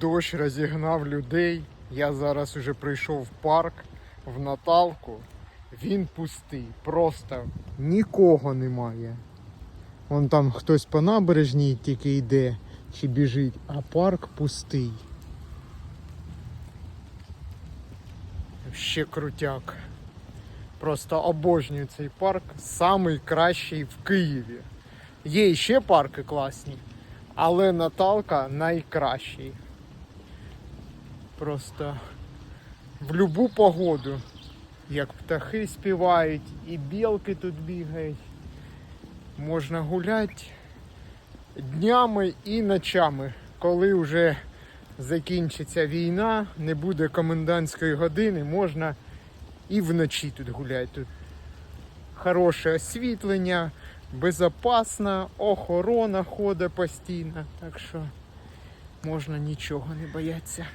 Дощ розігнав людей. Я зараз уже прийшов в парк в Наталку. Він пустий, просто нікого немає. Вон там хтось по набережній тільки йде чи біжить, а парк пустий. Ще крутяк. Просто обожнюю цей парк. Самий кращий в Києві. Є ще парки класні, але Наталка найкращий. Просто в любу погоду, як птахи співають, і білки тут бігають. Можна гуляти днями і ночами, коли вже закінчиться війна, не буде комендантської години, можна і вночі тут гуляти. Тут хороше освітлення, безпечна, охорона ходить постійно, так що можна нічого не боятися.